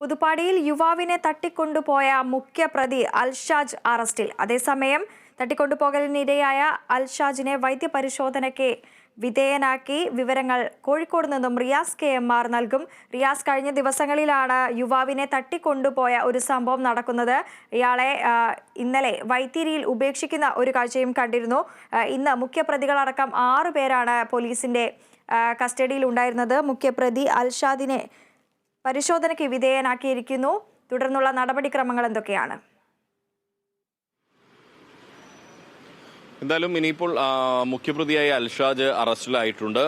പുതുപ്പാടിയിൽ യുവാവിനെ തട്ടിക്കൊണ്ടുപോയ മുഖ്യപ്രതി അൽഷാജ് അറസ്റ്റിൽ. അതേസമയം തട്ടിക്കൊണ്ടുപോകലിനിരയായ അൽഷാജിനെ വൈദ്യപരിശോധനയ്ക്ക് വിധേയനാക്കി വിവരങ്ങൾ കോഴിക്കോട് നിന്നും റിയാസ് കെ എം ആർ നൽകും. റിയാസ് കഴിഞ്ഞ ദിവസങ്ങളിലാണ് യുവാവിനെ തട്ടിക്കൊണ്ടുപോയ ഒരു സംഭവം നടക്കുന്നത്. ഇയാളെ ഇന്നലെ വൈത്തിരിയിൽ ഉപേക്ഷിക്കുന്ന ഒരു കാഴ്ചയും കണ്ടിരുന്നു. ഇന്ന് മുഖ്യപ്രതികളടക്കം ആറു പേരാണ് പോലീസിന്റെ കസ്റ്റഡിയിൽ ഉണ്ടായിരുന്നത് മുഖ്യപ്രതി അൽഷാദിനെ പരിശോധനയ്ക്ക് വിധേയനാക്കിയിരിക്കുന്നു. തുടർന്നുള്ള നടപടിക്രമങ്ങൾ എന്തൊക്കെയാണ്? എന്തായാലും ഇനിയിപ്പോൾ മുഖ്യപ്രതിയായ അൽഷാജ് അറസ്റ്റിലായിട്ടുണ്ട്.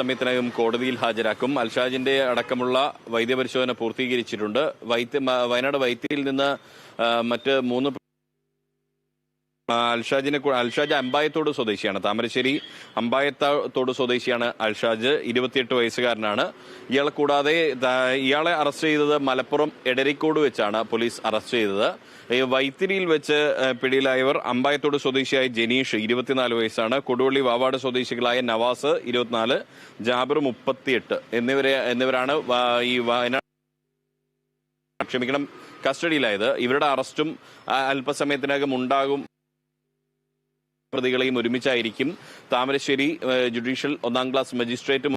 സമയത്തിനകം കോടതിയിൽ ഹാജരാക്കും. അൽഷാജിന്റെ അടക്കമുള്ള വൈദ്യപരിശോധന പൂർത്തീകരിച്ചിട്ടുണ്ട്. വൈദ്യ വയനാട് വൈത്തിയിൽ നിന്ന് മറ്റ് മൂന്ന് അൽഷാജിനെ അൽഷാജ് അമ്പായത്തോട് സ്വദേശിയാണ്. താമരശ്ശേരി അമ്പായത്തോട് സ്വദേശിയാണ് അൽഷാജ്. ഇരുപത്തിയെട്ട് വയസ്സുകാരനാണ്. ഇയാളെ കൂടാതെ ഇയാളെ അറസ്റ്റ് ചെയ്തത് മലപ്പുറം എടരിക്കോട് വെച്ചാണ് പോലീസ് അറസ്റ്റ് ചെയ്തത്. വൈത്തിരിയിൽ വെച്ച് പിടിയിലായവർ അമ്പായത്തോട് സ്വദേശിയായ ജനീഷ് ഇരുപത്തിനാല് വയസ്സാണ്. കൊടുവള്ളി വാവാട് സ്വദേശികളായ നവാസ് ഇരുപത്തിനാല് ജാബിർ മുപ്പത്തിയെട്ട് എന്നിവരെ എന്നിവരാണ് ഈ വയനാട് ക്ഷമിക്കണം കസ്റ്റഡിയിലായത്. ഇവരുടെ അറസ്റ്റും അല്പസമയത്തിനകം ഉണ്ടാകും. പ്രതികളെയും ഒരുമിച്ചായിരിക്കും താമരശ്ശേരി ജുഡീഷ്യൽ ഒന്നാം ക്ലാസ് മജിസ്ട്രേറ്റ്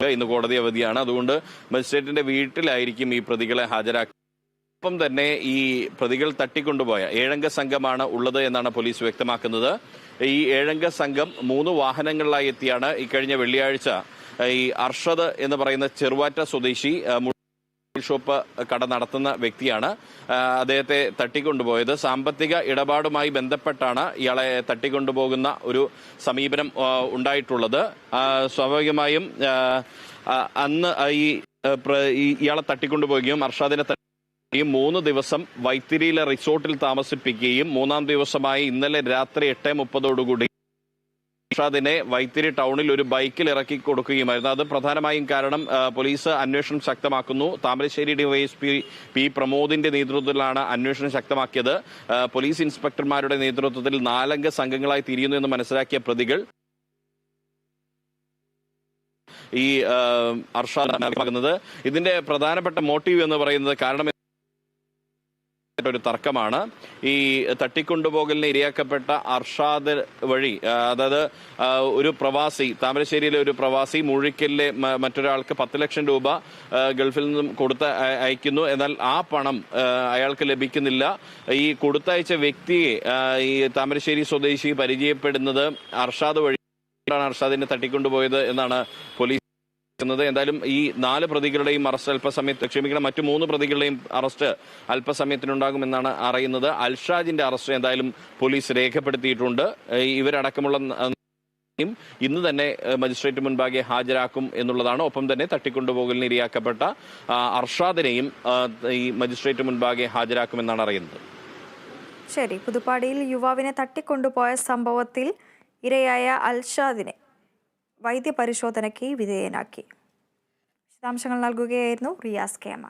ഇന്ന് കോടതി അവധിയാണ്. അതുകൊണ്ട് മജിസ്ട്രേറ്റിന്റെ വീട്ടിലായിരിക്കും ഈ പ്രതികളെ ഹാജരാക്കുക ഒപ്പം തന്നെ ഈ പ്രതികൾ തട്ടിക്കൊണ്ടുപോയ ഏഴംഗ സംഘമാണ് ഉള്ളത് എന്നാണ് പോലീസ് വ്യക്തമാക്കുന്നത്. ഈ ഏഴംഗ സംഘം മൂന്ന് വാഹനങ്ങളിലായി എത്തിയാണ്. ഇക്കഴിഞ്ഞ വെള്ളിയാഴ്ച ഈ അർഷദ് എന്ന് പറയുന്ന ചെറുവാറ്റ സ്വദേശി ഏഹ്, ഷോപ്പ് കട നടത്തുന്ന വ്യക്തിയാണ്. അദ്ദേഹത്തെ തട്ടിക്കൊണ്ടുപോയത്. സാമ്പത്തിക ഇടപാടുമായി ബന്ധപ്പെട്ടാണ് ഇയാളെ തട്ടിക്കൊണ്ടുപോകുന്ന ഒരു സമീപനം ഉണ്ടായിട്ടുള്ളത്. സ്വാഭാവികമായും അന്ന് ഈ ഇയാളെ തട്ടിക്കൊണ്ടുപോവുകയും അർഷാദിനെ ഈ മൂന്ന് ദിവസം വൈത്തിരിയിലെ റിസോർട്ടിൽ താമസിപ്പിക്കുകയും മൂന്നാം ദിവസമായി ഇന്നലെ രാത്രി എട്ട് മുപ്പതോടുകൂടി ഷാദിനെ വൈത്തിരി ടൗണിൽ ഒരു ബൈക്കിൽ ഇറക്കി കൊടുക്കുകയുമായിരുന്നു. അത് പ്രധാനമായും കാരണം പോലീസ് അന്വേഷണം ശക്തമാക്കുന്നു. താമരശ്ശേരി ഡിവൈഎസ്പി പി പ്രമോദിന്റെ നേതൃത്വത്തിലാണ് അന്വേഷണം ശക്തമാക്കിയത്. പോലീസ് ഇൻസ്പെക്ടർമാരുടെ നേതൃത്വത്തിൽ നാലംഗ സംഘങ്ങളായി തിരിയുന്നു എന്ന് മനസ്സിലാക്കിയ പ്രതികൾ ഈ അർഷാദ് ഇതിന്റെ പ്രധാനപ്പെട്ട മോട്ടീവ് എന്ന് പറയുന്നത് കാരണം ഒരു തർക്കമാണ്. ഈ തട്ടിക്കൊണ്ടുപോകലിന് ഇരയാക്കപ്പെട്ട അർഷാദ് വഴി അതായത് ഒരു പ്രവാസി താമരശ്ശേരിയിലെ ഒരു പ്രവാസി മുഴിക്കലിലെ മറ്റൊരാൾക്ക് പത്ത് ലക്ഷം രൂപ ഗൾഫിൽ നിന്നും കൊടുത്ത് അയക്കുന്നു. എന്നാൽ ആ പണം അയാൾക്ക് ലഭിക്കുന്നില്ല. ഈ കൊടുത്തയച്ച വ്യക്തിയെ ഈ താമരശ്ശേരി സ്വദേശി പരിചയപ്പെടുന്നത് അർഷാദ് വഴി അർഷാദിനെ തട്ടിക്കൊണ്ടുപോയത് എന്നാണ് പോലീസ് ുന്നത് എന്തായാലും ഈ നാല് പ്രതികളുടെയും അറസ്റ്റ് അല്പസമയത്ത് ക്ഷമിക്കണം. മറ്റു മൂന്ന് പ്രതികളുടെയും അറസ്റ്റ് അല്പസമയത്തിനുണ്ടാകുമെന്നാണ് അറിയുന്നത്. അൽഷാജിന്റെ അറസ്റ്റ് എന്തായാലും പോലീസ് രേഖപ്പെടുത്തിയിട്ടുണ്ട്. ഇവരടക്കമുള്ള ഇന്ന് തന്നെ മജിസ്ട്രേറ്റ് മുൻപാകെ ഹാജരാക്കും എന്നുള്ളതാണ്. ഒപ്പം തന്നെ തട്ടിക്കൊണ്ടുപോകലിന് ഇരയാക്കപ്പെട്ട അർഷാദിനെയും ഈ മജിസ്ട്രേറ്റ് മുൻപാകെ ഹാജരാക്കുമെന്നാണ് അറിയുന്നത്. ശരി. പുതുപ്പാടിയിൽ യുവാവിനെ തട്ടിക്കൊണ്ടുപോയ സംഭവത്തിൽ ഇരയായ അൽഷാദിനെ വൈദ്യപരിശോധനയ്ക്ക് വിധേയനാക്കി. വിശദാംശങ്ങൾ നൽകുകയായിരുന്നു റിയാസ് കെ എം